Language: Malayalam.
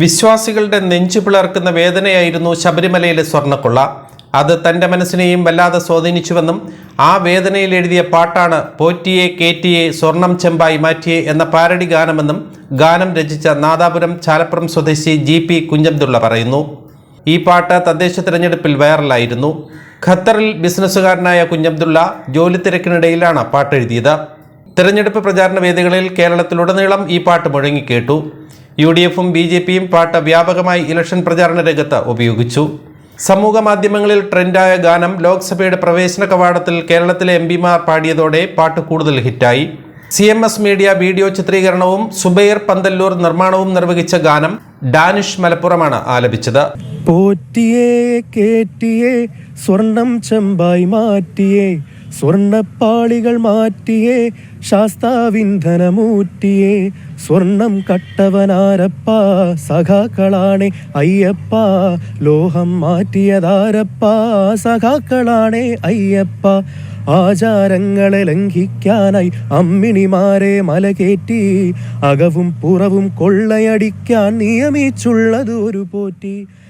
വിശ്വാസികളുടെ നെഞ്ചു പിളർക്കുന്ന വേദനയായിരുന്നു ശബരിമലയിലെ സ്വർണക്കൊള്ള. അത് തന്റെ മനസ്സിനെയും വല്ലാതെ സ്വാധീനിച്ചുവെന്നും ആ വേദനയിൽ എഴുതിയ പാട്ടാണ് പോറ്റിയെ കേറ്റിയെ സ്വർണം ചെമ്പായി മാറ്റിയെ എന്ന പാരടി ഗാനമെന്നും ഗാനം രചിച്ച നാദാപുരം ചാലപ്പുറം സ്വദേശി ജി പി കുഞ്ഞബ്ദുള്ള പറയുന്നു. ഈ പാട്ട് തദ്ദേശ തിരഞ്ഞെടുപ്പിൽ വൈറലായിരുന്നു. ഖത്തറിൽ ബിസിനസ്സുകാരനായ കുഞ്ഞബ്ദുള്ള ജോലി തിരക്കിനിടയിലാണ് പാട്ടെഴുതിയത് തിരഞ്ഞെടുപ്പ് പ്രചാരണ വേദികളിൽ കേരളത്തിലുടനീളം ഈ പാട്ട് മുഴങ്ങിക്കേട്ടു. യു ഡി എഫും ബി ജെ പിയും പാട്ട് വ്യാപകമായി ഇലക്ഷൻ പ്രചാരണ രംഗത്ത് ഉപയോഗിച്ചു. സമൂഹ മാധ്യമങ്ങളിൽ ട്രെൻഡായ ഗാനം ലോക്സഭയുടെ പ്രവേശന കവാടത്തിൽ കേരളത്തിലെ എം പിമാർ പാടിയതോടെ പാട്ട് കൂടുതൽ ഹിറ്റായി. C M S media video ചിത്രീകരണവും Zubair Panthalloor നിർമ്മാണവും നിർവഹിച്ച ഗാനം ഡാനിഷ് മലപ്പുറമാണ് ആലപിച്ചത്. പോറ്റിയേ കേറ്റിയേ സ്വർണം ചെമ്പായി മാറ്റിയേ സ്വർണപ്പാളികൾ മാറ്റിയേ ശാസ്താവിന്ധനമൂറ്റിയേ. സ്വർണം കട്ടവനാരപ്പ സഖാക്കളാണേ അയ്യപ്പ. ലോഹം മാറ്റിയതാരപ്പ സഖാക്കളാണേ അയ്യപ്പ. ആചാരങ്ങളെ ലംഘിക്കാനായി അമ്മിണിമാരെ മലകേറ്റി. അകവും പുറവും കൊള്ളയടിക്കാൻ നിയമിച്ചുള്ളത് ഒരു പോറ്റി.